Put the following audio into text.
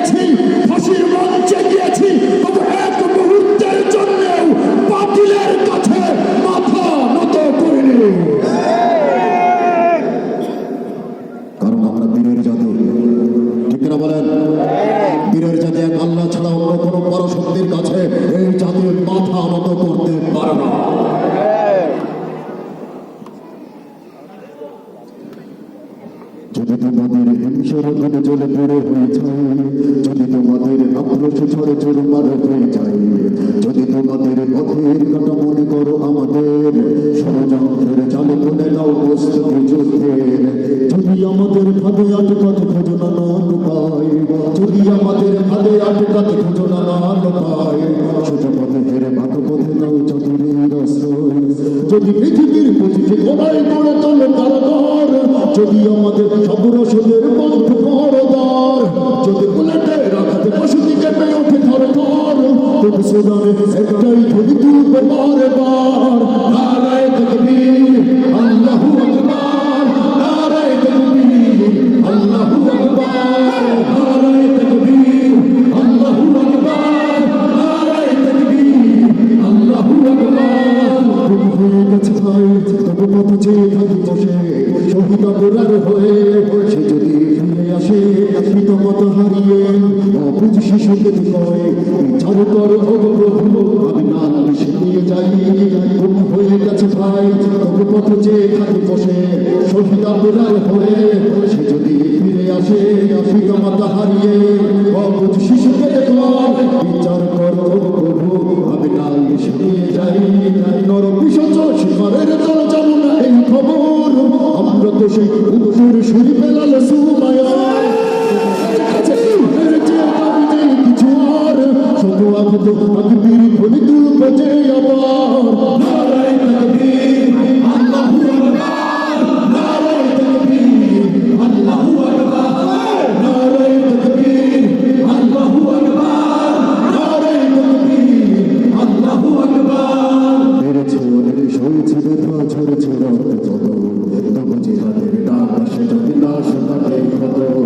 গিয়েছি, ফাঁসির মঞ্চে না ছাড়া অন্য কোনো পরশক্তির কাছে এই জাতির মাথা নত করতে পারে না। যদি তোমাদের হিংসার অধীনে চলে পড়ে হয়ে যায়, যদি তোমাদের আক্রোশ ছড়ে চুরমার হয়ে যায়, যদি তোমাদের পথের কথা মনে করো আমাদের, ষড়যন্ত্রের চালে তুলে নাও প্রস্তুতি যুদ্ধের। যদি আমাদের ফাঁদে আটকাতে খোঁজো না নান পায় যদি আমাদের ফাঁদে আটকাতে খোঁজো না নান পায় সোজা পথে হেরে বাঁক পথে নাও চতুরের আশ্রয়। যদি পৃথিবীর প্রতিটি কোনায় গড়ে তোলে কারাগার যদি আমাদের সব রসদের বন্ধ করদার যদি বুলেটের রাখাতে বসতি কেঁপে ওঠে থর ধর তবু সুদানে একটাই ধরি তুলবে বারে বার নারায় তকবীর বসে শহীদ অপরাধ হয়ে সে যদি ফিরে আসে পিতামাতা হারিয়ে অবুঝ শিশুকে কয় বিচার কর প্রভু আমি না সে নিয়ে যাই। হয়ে গেছে ভাই তবু পথ চেয়ে থাকি বসে অপরাধ হয়ে সে যদি ফিরে আসে পিতামাতা হারিয়ে অবুঝ শিশুকে কয় বিচার এসে উপর সুরি পেলাল সুমায়া। কিছু আর শত আবদ আকবির ফলি দুল বাজে আবার নারায় তাকবীর আল্লাহু আকবার নারায় শ্রীঘাতে বিনা দর্শিত বিনা সন্তানে একমাত্র